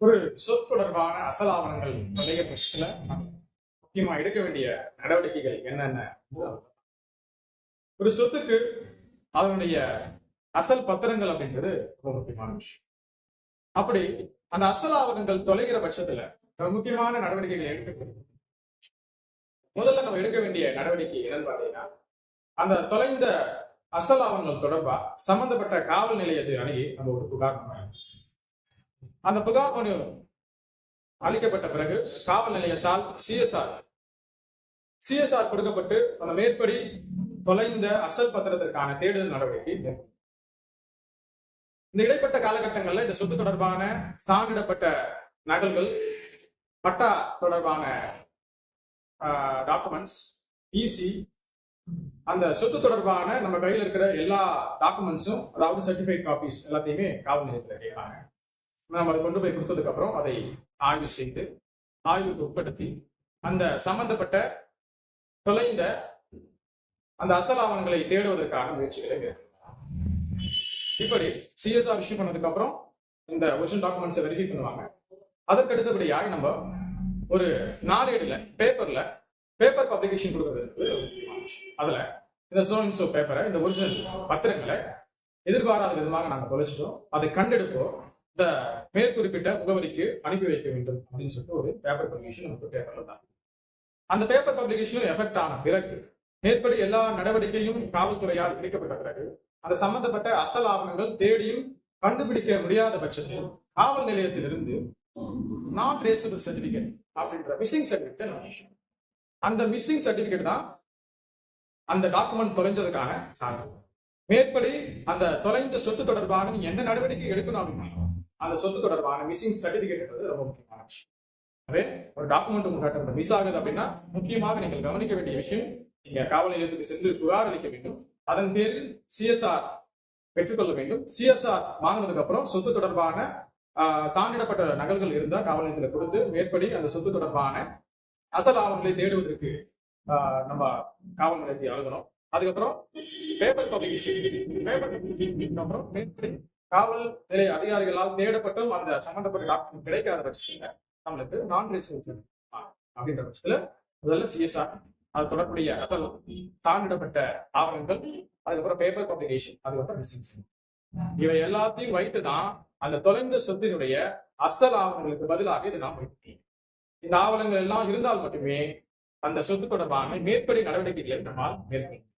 ஒரு சொத்து தொடர்பான அசல் ஆவணங்கள் தொலைகிற பட்சத்துல முக்கியமா எடுக்க வேண்டிய நடவடிக்கைகள் என்னென்ன? ஒரு சொத்துக்கு அதனுடைய அசல் பத்திரங்கள் அப்படின்றது ரொம்ப முக்கியமான விஷயம். அப்படி அந்த அசல் ஆவணங்கள் தொலைகிற பட்சத்துல முக்கியமான நடவடிக்கைகள் எடுக்க முதல்ல நம்ம எடுக்க வேண்டிய நடவடிக்கை என்னன்னு பாத்தீங்கன்னா அந்த தொலைந்த அசல் ஆவணங்கள் தொடர்பா சம்பந்தப்பட்ட காவல் நிலையத்தை அணுகி நம்ம ஒரு புகார் நம்ம அந்த புகார் மனு அளிக்கப்பட்ட பிறகு காவல் நிலையத்தால் சிஎஸ்ஆர் சிஎஸ்ஆர் கொடுக்கப்பட்டு அந்த மேற்படி தொலைந்த அசல் பத்திரத்திற்கான தேடுதல் நடவடிக்கை இந்த இடைப்பட்ட காலகட்டங்கள்ல இந்த சொத்து தொடர்பான சான்றிடப்பட்ட நகல்கள் பட்டா தொடர்பான டாக்குமெண்ட்ஸ் ஈசி அந்த சொத்து தொடர்பான நம்ம கையில் இருக்கிற எல்லா டாக்குமெண்ட்ஸும் அதாவது சர்டிஃபைட் காப்பீஸ் எல்லாத்தையுமே காவல் நிலையத்தில் கேட்கிறாங்க. நம்ம அதை கொண்டு போய் கொடுத்ததுக்கப்புறம் அதை ஆய்வு செய்து ஆய்வுக்கு உட்படுத்தி அந்த சம்பந்தப்பட்ட தொலைந்த அந்த அசல் ஆவணங்களை தேடுவதற்கான முயற்சிகளை இப்படி சிஎஸ்ஆர் இஷ்யூ பண்ணதுக்கு அப்புறம் இந்த ஒரிஜினல் டாக்குமெண்ட்ஸை வெரிஃபை பண்ணுவாங்க. அதற்கு அடுத்தபடியாக நம்ம ஒரு நாளேடுல பேப்பர்ல பேப்பர் பப்ளிகேஷன் கொடுக்கறது அதுல இந்த சோ சோ பேப்பரை இந்த ஒரிஜினல் பத்திரங்களை எதிர்பாராத விதமாக நாங்கள் தொலைச்சிட்டோம். அதை கண்டெடுப்போம் இந்த மேற்குறிப்பிட்ட முகவரிக்கு அனுப்பி வைக்க வேண்டும் அப்படின்னு சொல்லிட்டு ஒரு பேப்பர் பப்ளிகேஷன் நமக்கு பேப்பர்ல தான் அந்த பேப்பர் பப்ளிகேஷன் எஃபெக்ட் ஆன பிறகு மேற்படி எல்லா நடவடிக்கையும் காவல்துறையால் பிடிக்கப்பட்ட பிறகு அந்த சம்பந்தப்பட்ட அசல் ஆவணங்கள் தேடியும் கண்டுபிடிக்க முடியாத பட்சத்தில் காவல் நிலையத்திலிருந்து நான் ட்ரேசபிள் சர்டிபிகேட் அப்படின்ற மிஸ்ஸிங் சர்டிபிகேட் அந்த மிஸ்ஸிங் சர்டிபிகேட் தான் அந்த டாக்குமெண்ட் தொலைஞ்சதுக்கான சான்று. மேற்படி அந்த தொலைந்த சொத்து தொடர்பாக நீங்க என்ன நடவடிக்கை எடுக்கணும் அப்படின்னா அந்த சொத்து தொடர்பான மிஸ்ஸிங் சர்டிபிகேட்ன்றது ரொம்ப முக்கியமான விஷயம். எனவே ஒரு டாக்குமெண்ட் உங்கள்கிட்ட மிஸ் ஆகுது அப்படின்னா முக்கியமாக நீங்கள் கவனிக்க வேண்டிய விஷயம் நீங்க காவல் நிலையத்துக்கு சென்று புகார் அளிக்க வேண்டும். அதன் பேரில் சிஎஸ்ஆர் பெற்றுக்கொள்ள வேண்டும். சிஎஸ்ஆர் வாங்கினதுக்கு அப்புறம் சொத்து தொடர்பான ஆஹ், சான்றிடப்பட்ட நகல்கள் இருந்தால் காவல் நிலையத்தில் கொடுத்து மேற்படி அந்த சொத்து தொடர்பான அசல் ஆவணங்களை தேடுவதற்கு ஆஹ், நம்ம காவல் நிலையத்தை அணுகணும். அதுக்கப்புறம் பேப்பர் பப்ளிகேஷன் பேப்பர் பப்ளிகேஷன் அப்புறம் மேற்படி காவல் நிலைய அதிகாரிகளால் தேடப்பட்டும் அந்த சம்பந்தப்பட்ட டாக்குமெண்ட் கிடைக்காத பட்சத்துல நம்மளுக்கு நான் ரிசர்வ் அப்படின்ற பட்சத்துல முதல்ல சிஎஸ்ஆர் அது தொடர்புடைய தாண்டிடப்பட்ட ஆவணங்கள் அதுக்கப்புறம் பேப்பர் பப்ளிகேஷன் அதுக்கப்புறம் ரிசர்ச் இவை எல்லாத்தையும் வைத்து தான் அந்த தொலைந்த சொத்தினுடைய அசல் ஆவணங்களுக்கு பதிலாக இது நாம் வைக்கிறோம் இந்த ஆவணங்கள் எல்லாம் இருந்தால் மட்டுமே அந்த சொத்து தொடர்பான மேற்படி நடவடிக்கைகளை நம்மால் மேற்கொள்ள